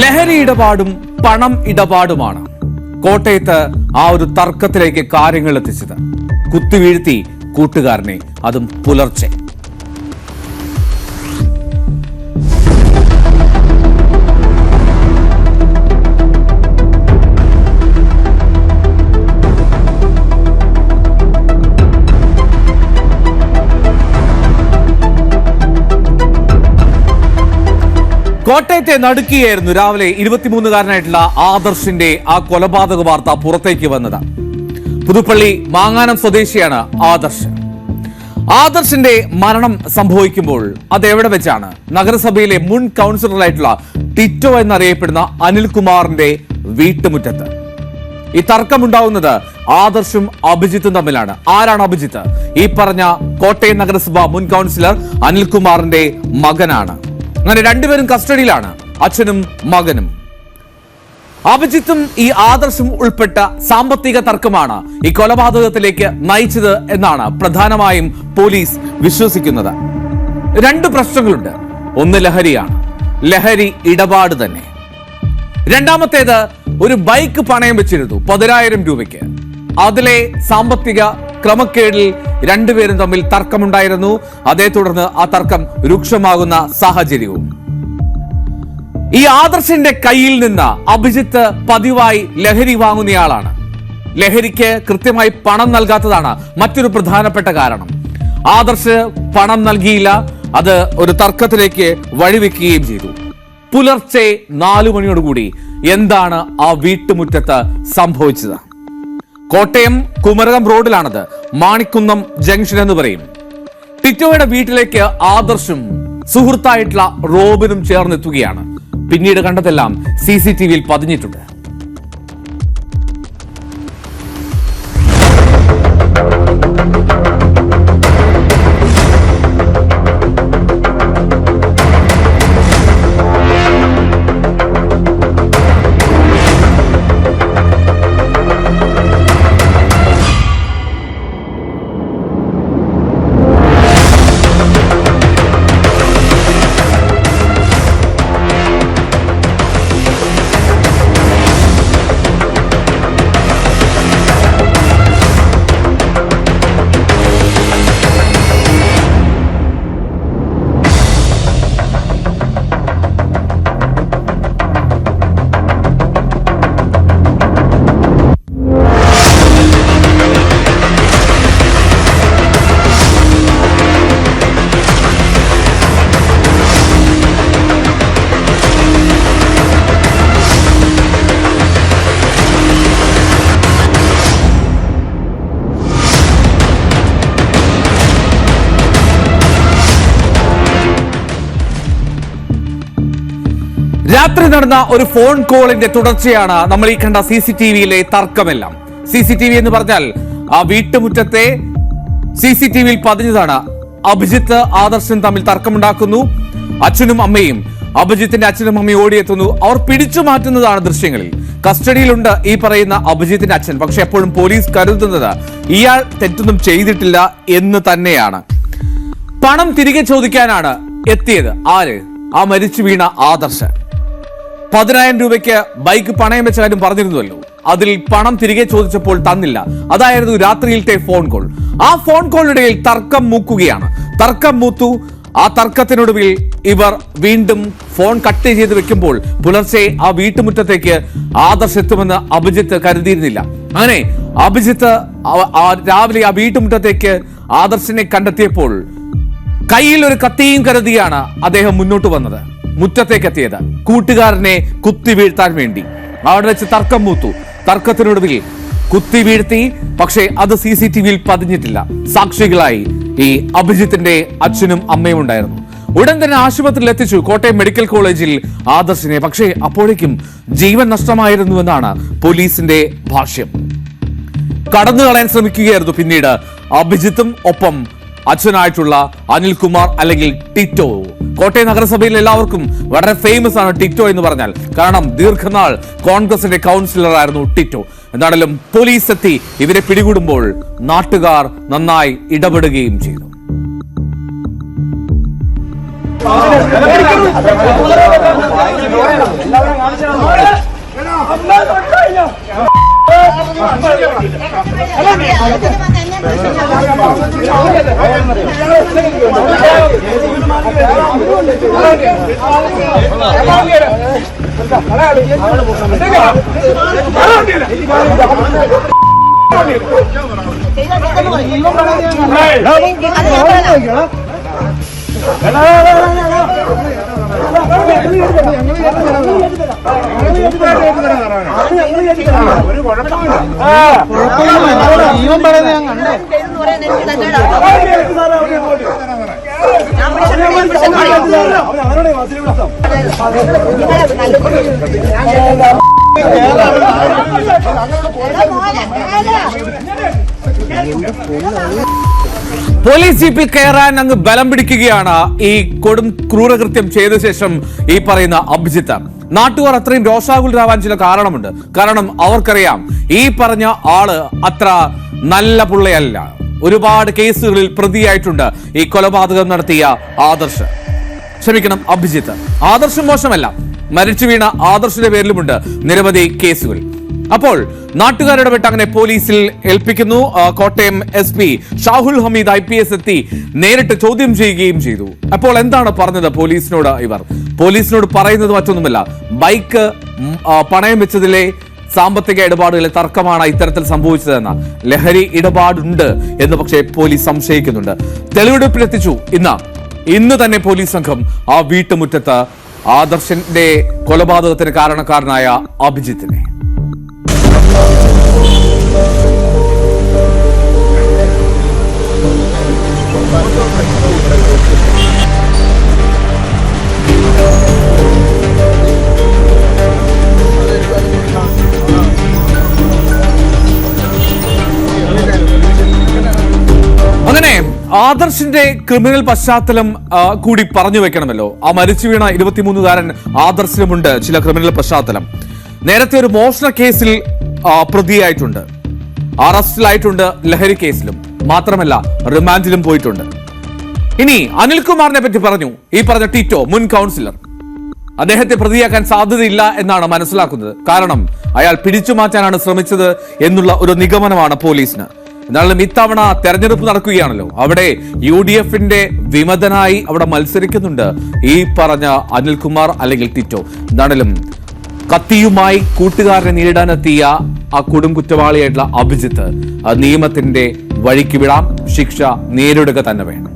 ലഹരി ഇടപാടും പണം ഇടപാടുമാണ് കോട്ടയത്ത് ആ ഒരു തർക്കത്തിലേക്ക് കാര്യങ്ങൾ എത്തിച്ചത്. കുത്തിവീഴ്ത്തി കൂട്ടുകാരനെ അതും പുലർച്ചെ. കോട്ടയത്തെ നടുക്കിയായിരുന്നു രാവിലെ ഇരുപത്തിമൂന്നുകാരനായിട്ടുള്ള ആദർശിന്റെ ആ കൊലപാതക വാർത്ത പുറത്തേക്ക് വന്നത്. പുതുപ്പള്ളി മാങ്ങാനം സ്വദേശിയാണ് ആദർശ്. ആദർശിന്റെ മരണം സംഭവിക്കുമ്പോൾ അത് എവിടെ വെച്ചാണ്? നഗരസഭയിലെ മുൻ കൗൺസിലറായിട്ടുള്ള ടിറ്റോ എന്നറിയപ്പെടുന്ന അനിൽകുമാറിന്റെ വീട്ടുമുറ്റത്ത്. ഈ തർക്കമുണ്ടാവുന്നത് ആദർശും അഭിജിത്തും തമ്മിലാണ്. ആരാണ് അഭിജിത്ത്? ഈ പറഞ്ഞ കോട്ടയം നഗരസഭ മുൻ കൗൺസിലർ അനിൽകുമാറിന്റെ മകനാണ്. അങ്ങനെ രണ്ടുപേരും കസ്റ്റഡിയിലാണ്. അച്ഛനും മകനും. അഭിജിത്തും ഈ ആദർശം ഉൾപ്പെട്ട സാമ്പത്തിക തർക്കമാണ് ഈ കൊലപാതകത്തിലേക്ക് നയിച്ചത് എന്നാണ് പ്രധാനമായും പോലീസ് വിശ്വസിക്കുന്നത്. രണ്ട് പ്രശ്നങ്ങളുണ്ട്. ഒന്ന് ലഹരിയാണ്. ലഹരി ഇടപാട് തന്നെ. രണ്ടാമത്തേത് ഒരു ബൈക്ക് പണയം വെച്ചിരുന്നു പതിനായിരം രൂപയ്ക്ക്. അതിലെ സാമ്പത്തിക ക്രമക്കേടിൽ രണ്ടുപേരും തമ്മിൽ തർക്കമുണ്ടായിരുന്നു. അതേ തുടർന്ന് ആ തർക്കം രൂക്ഷമാകുന്ന സാഹചര്യവും. ഈ ആദർശിന്റെ കയ്യിൽ നിന്ന് അഭിജിത്ത് പതിവായി ലഹരി വാങ്ങുന്നയാളാണ്. ലഹരിക്ക് കൃത്യമായി പണം നൽകാത്തതാണ് മറ്റൊരു പ്രധാനപ്പെട്ട കാരണം. ആദർശ് പണം നൽകിയില്ല. അത് ഒരു തർക്കത്തിലേക്ക് വഴിവെക്കുകയും ചെയ്തു. പുലർച്ചെ നാലു മണിയോടുകൂടി എന്താണ് ആ വീട്ടുമുറ്റത്ത് സംഭവിച്ചത്? കോട്ടയം കുമരകം റോഡിലാണത്. മാണിക്കുന്നം ജംഗ്ഷൻ എന്ന് പറയും. ടിറ്റോയുടെ വീട്ടിലേക്ക് ആദർശും സുഹൃത്തായിട്ടുള്ള റോബിനും ചേർന്നെത്തുകയാണ്. പിന്നീട് കണ്ടതെല്ലാം സി സി ടി വിയിൽ പതിഞ്ഞിട്ടുണ്ട്. രാത്രി നടന്ന ഒരു ഫോൺ കോളിന്റെ തുടർച്ചയാണ് നമ്മൾ ഈ കണ്ട സി സി ടി വിയിലെ തർക്കമെല്ലാം. സി സി ടി വി എന്ന് പറഞ്ഞാൽ ആ വീട്ടുമുറ്റത്തെ സി സി ടി വിയിൽ പതിഞ്ഞതാണ്. അഭിജിത്ത് ആദർശൻ തമ്മിൽ തർക്കമുണ്ടാക്കുന്നു. അച്ഛനും അമ്മയും അഭിജിത്തിന്റെ അച്ഛനും അമ്മയും ഓടിയെത്തുന്നു. അവർ പിടിച്ചു മാറ്റുന്നതാണ് ദൃശ്യങ്ങളിൽ. കസ്റ്റഡിയിലുണ്ട് ഈ പറയുന്ന അഭിജിത്തിന്റെ അച്ഛൻ. പക്ഷെ എപ്പോഴും പോലീസ് കരുതുന്നത് ഇയാൾ തെറ്റൊന്നും ചെയ്തിട്ടില്ല എന്ന് തന്നെയാണ്. പണം തിരികെ ചോദിക്കാനാണ് എത്തിയത്. ആര്? ആ മരിച്ചു വീണ ആദർശ് പതിനായിരം രൂപയ്ക്ക് ബൈക്ക് പണയം വെച്ച കാര്യം പറഞ്ഞിരുന്നുവല്ലോ. അതിൽ പണം തിരികെ ചോദിച്ചപ്പോൾ തന്നില്ല. അതായിരുന്നു രാത്രിയിലത്തെ ഫോൺ കോൾ. ആ ഫോൺ കോളിനിടയിൽ തർക്കം മൂക്കുകയാണ്. തർക്കം മൂത്തു. ആ തർക്കത്തിനൊടുവിൽ ഇവർ വീണ്ടും ഫോൺ കട്ട് ചെയ്ത് വെക്കുമ്പോൾ പുലർച്ചെ ആ വീട്ടുമുറ്റത്തേക്ക് ആദർശ് എത്തുമെന്ന് അഭിജിത്ത് കരുതിയിരുന്നില്ല. അങ്ങനെ അഭിജിത്ത് രാവിലെ ആ വീട്ടുമുറ്റത്തേക്ക് ആദർശിനെ കണ്ടെത്തിയപ്പോൾ കയ്യിൽ ഒരു കത്തിയും കരുതിയാണ് അദ്ദേഹം മുന്നോട്ട് വന്നത്. മുറ്റത്തേക്ക് എത്തിയത് കൂട്ടുകാരനെ കുത്തി വീഴ്ത്താൻ വേണ്ടി. അവിടെ വെച്ച് തർക്കം മൂത്തു. തർക്കത്തിനൊടുവിൽ കുത്തി വീഴ്ത്തി പക്ഷേ അത് സി സി ടി വിയിൽ പതിഞ്ഞിട്ടില്ല. സാക്ഷികളായി ഈ അഭിജിത്തിന്റെ അച്ഛനും അമ്മയും ഉണ്ടായിരുന്നു. ഉടൻ തന്നെ ആശുപത്രിയിൽ എത്തിച്ചു. കോട്ടയം മെഡിക്കൽ കോളേജിൽ ആദർശിനെ. പക്ഷേ അപ്പോഴേക്കും ജീവൻ നഷ്ടമായിരുന്നുവെന്നാണ് പോലീസിന്റെ ഭാഷ്യം. കടന്നു കളയാൻ ശ്രമിക്കുകയായിരുന്നു പിന്നീട് അഭിജിത്തും ഒപ്പം അച്ഛനായിട്ടുള്ള അനിൽകുമാർ അല്ലെങ്കിൽ ടിറ്റോ. കോട്ടയം നഗരസഭയിൽ എല്ലാവർക്കും വളരെ ഫേമസ് ആണ് ടിറ്റോ എന്ന് പറഞ്ഞാൽ. കാരണം ദീർഘനാൾ കോൺഗ്രസിന്റെ കൗൺസിലറായിരുന്നു ടിറ്റോ. എന്താണെങ്കിലും പോലീസ് എത്തി ഇവരെ പിടികൂടുമ്പോൾ നാട്ടുകാർ നന്നായി ഇടപെടുകയും ചെയ്തു. അല്ല എല്ലാവരും ജീവൻ പറയുന്നത് ഞാൻ കണ്ടേ. പോലീസ് ജീപ്പിൽ കയറാൻ അങ്ങ് ബലം പിടിക്കുകയാണ് ഈ കൊടും ക്രൂരകൃത്യം ചെയ്ത ശേഷം ഈ പറയുന്ന അഭിജിത്ത്. നാട്ടുകാർ അത്രയും രോഷാകുലരാവാൻ ചില കാരണമുണ്ട്. കാരണം അവർക്കറിയാം ഈ പറഞ്ഞ ആൾ അത്ര നല്ല പുള്ളയല്ല. ഒരുപാട് കേസുകളിൽ പ്രതിയായിട്ടുണ്ട് ഈ കൊലപാതകം നടത്തിയ ആദർശ്. ക്ഷമിക്കണം അഭിജിത്ത്. ആദർശം മോശമല്ല. മരിച്ചു വീണ ആദർശിന്റെ പേരിലുമുണ്ട് നിരവധി കേസുകൾ. അപ്പോൾ നാട്ടുകാരിടപെട്ട് അങ്ങനെ പോലീസിൽ ഏൽപ്പിക്കുന്നു. Kottayam S P Shahul Hameed I P S എത്തി നേരിട്ട് ചോദ്യം ചെയ്യുകയും ചെയ്തു. അപ്പോൾ എന്താണ് പറഞ്ഞത് പോലീസിനോട് ഇവർ? പോലീസിനോട് പറയുന്നത് മറ്റൊന്നുമല്ല. ബൈക്ക് പണയം വെച്ചതിലെ സാമ്പത്തിക ഇടപാടുകളിലെ തർക്കമാണ് ഇത്തരത്തിൽ സംഭവിച്ചതെന്ന ലഹരി ഇടപാടുണ്ട് എന്ന് പക്ഷേ പോലീസ് സംശയിക്കുന്നുണ്ട്. തെളിവെടുപ്പിലെത്തിച്ചു. ഇന്ന് ഇന്ന് തന്നെ പോലീസ് സംഘം ആ വീട്ടുമുറ്റത്ത് ആദർശന്റെ കൊലപാതകത്തിന് കാരണക്കാരനായ അഭിജിത്തിനെ. ആദർശിന്റെ ക്രിമിനൽ പശ്ചാത്തലം കൂടി പറഞ്ഞു വെക്കണമല്ലോ. ആ മരിച്ചു വീണ ഇരുപത്തിമൂന്നുകാരൻ ആദർശിനുമുണ്ട് ചില ക്രിമിനൽ പശ്ചാത്തലം. നേരത്തെ ഒരു മോഷണ കേസിൽ പ്രതിയായിട്ടുണ്ട്. അറസ്റ്റിലായിട്ടുണ്ട് ലഹരി കേസിലും. മാത്രമല്ല റിമാൻഡിലും പോയിട്ടുണ്ട്. ഇനി അനിൽകുമാറിനെ പറ്റി പറഞ്ഞു. ഈ പറഞ്ഞ ടീറ്റോ മുൻ കൗൺസിലർ. അദ്ദേഹത്തെ പ്രതിയാക്കാൻ സാധ്യതയില്ല എന്നാണ് മനസ്സിലാക്കുന്നത്. കാരണം അയാൾ പിടിച്ചു മാറ്റാനാണ് ശ്രമിച്ചത് എന്നുള്ള ഒരു നിഗമനമാണ് പോലീസിന്. എന്നാലും ഇത്തവണ തെരഞ്ഞെടുപ്പ് നടക്കുകയാണല്ലോ. അവിടെ യു ഡി എഫിന്റെ വിമതനായി അവിടെ മത്സരിക്കുന്നുണ്ട് ഈ പറഞ്ഞ അനിൽകുമാർ അല്ലെങ്കിൽ ടിറ്റോ. എന്താണെങ്കിലും കത്തിയുമായി കൂട്ടുകാരനെ നേരിടാനെത്തിയ ആ കൊടും കുറ്റവാളിയായിട്ടുള്ള അഭിജിത്ത് നിയമത്തിന്റെ വഴിക്ക് വിടാം. ശിക്ഷ നേരിടുക തന്നെ വേണം.